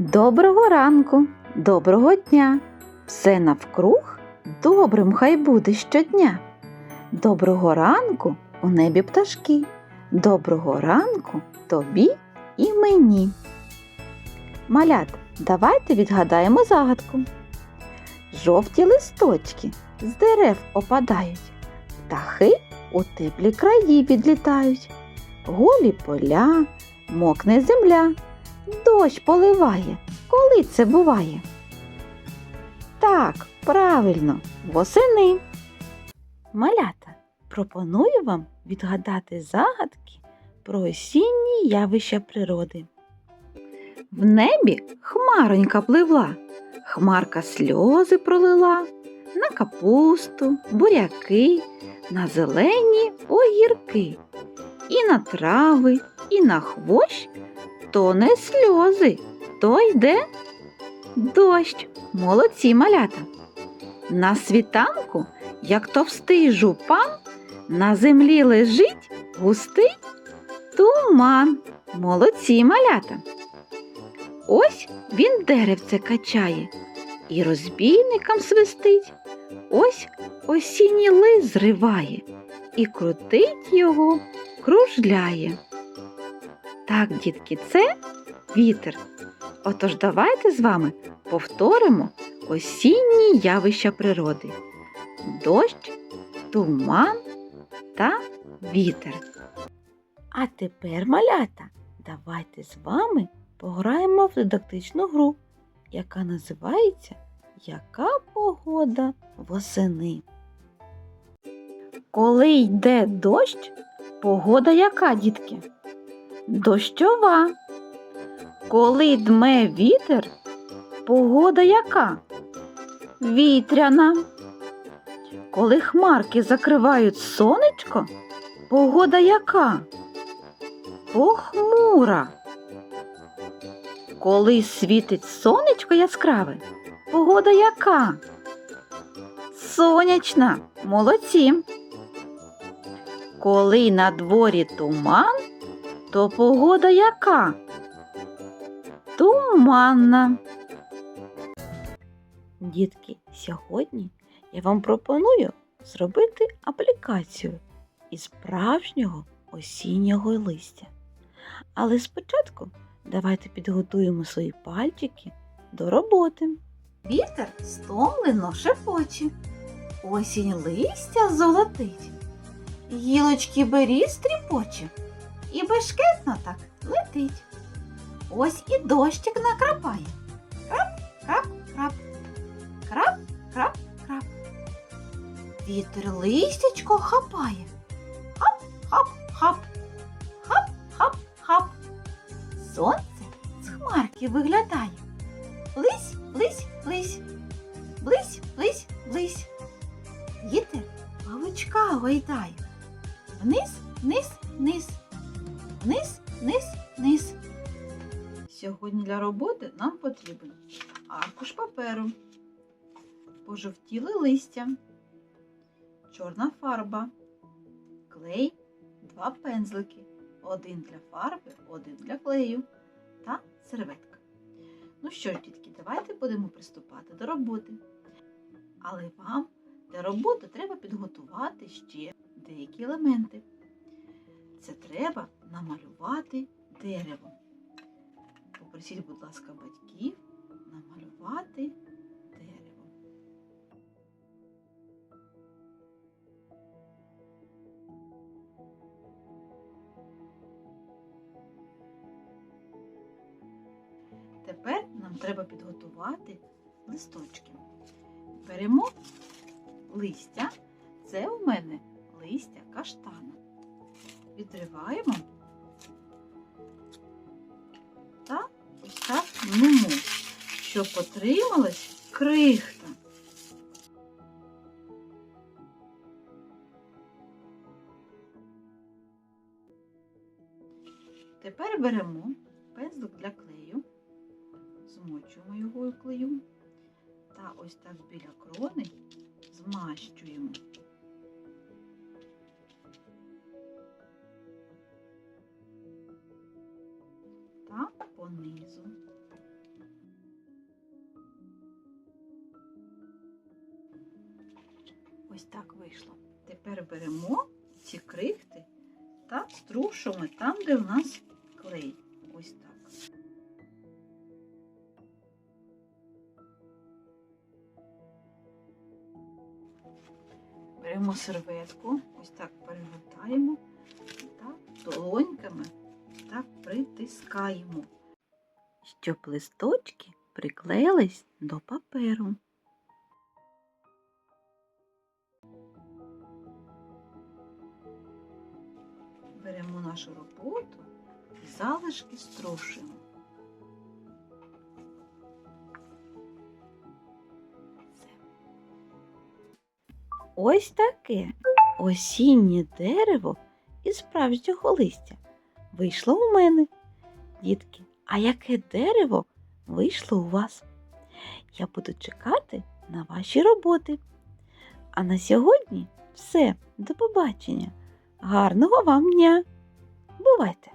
Доброго ранку, доброго дня. Все навкруг добрим хай буде щодня. Доброго ранку у небі пташки. Доброго ранку тобі і мені. Малят, давайте відгадаємо загадку. Жовті листочки з дерев опадають, птахи у теплі краї відлітають, голі поля, мокне земля, дощ поливає. Коли це буває? Так, правильно, восени. Малята, пропоную вам відгадати загадки про осінні явища природи. В небі хмаронька пливла, хмарка сльози пролила на капусту, буряки, на зелені огірки, і на трави, і на хвощ то не сльози, то йде дощ. Молодці малята. На світанку, як товстий жупан, на землі лежить густий туман. Молодці малята. Ось він деревце качає і розбійникам свистить. Ось осінній лист зриває і крутить його, кружляє. Так, дітки, це вітер. Отож давайте з вами повторимо осінні явища природи. Дощ, туман та вітер. А тепер, малята, давайте з вами пограємо в дидактичну гру, яка називається Яка погода восени? Коли йде дощ, погода яка, дітки? Дощова. Коли дме вітер, погода яка? Вітряна. Коли хмарки закривають сонечко, погода яка? Похмура. Коли світить сонечко яскраве, погода яка? Сонячна. Молодці. Коли на дворі туман, то погода яка? Туманна. Дітки, сьогодні я вам пропоную зробити аплікацію із справжнього осіннього листя. Але спочатку давайте підготуємо свої пальчики до роботи. Вітер стомлено шепоче, осінь листя золотить, гілочки беріз тріпоче і бешкетно так летить. Ось і дощик накрапає. Крап, крап, крап, крап, крап, крап. Вітер листячко хапає. Хап, хап, хап, хап, хап, хап. Сонце з хмарки виглядає. Блись, блись, блись, блись, блись, блись. Вітер павучка гойдає. Вниз, вниз, вниз, вниз, вниз, вниз. Сьогодні для роботи нам потрібен аркуш паперу, пожовтіле листя, чорна фарба, клей, два пензлики, один для фарби, один для клею та серветка. Ну що ж, дітки, давайте будемо приступати до роботи. Але вам для роботи треба підготувати ще деякі елементи. Це треба намалювати дерево. Попросіть, будь ласка, батьків намалювати дерево. Тепер нам треба підготувати листочки. Беремо листя. Це у мене листя каштана. Відриваємо та ось так мнемо, щоб отрималась крихта. Тепер беремо пензлик для клею, змочуємо його клею та ось так біля крони змащуємо. Ось так вийшло. Тепер беремо ці крихти та струшуємо там, де у нас клей. Ось так. Беремо серветку, ось так перегортаємо та долоньками так притискаємо, щоб листочки приклеїлись до паперу. Беремо нашу роботу і залишки струшуємо. Все. Ось таке осіннє дерево із справжнього листя вийшло у мене. Дітки, а яке дерево вийшло у вас? Я буду чекати на ваші роботи. А на сьогодні все. До побачення. Гарного вам дня! Бувайте!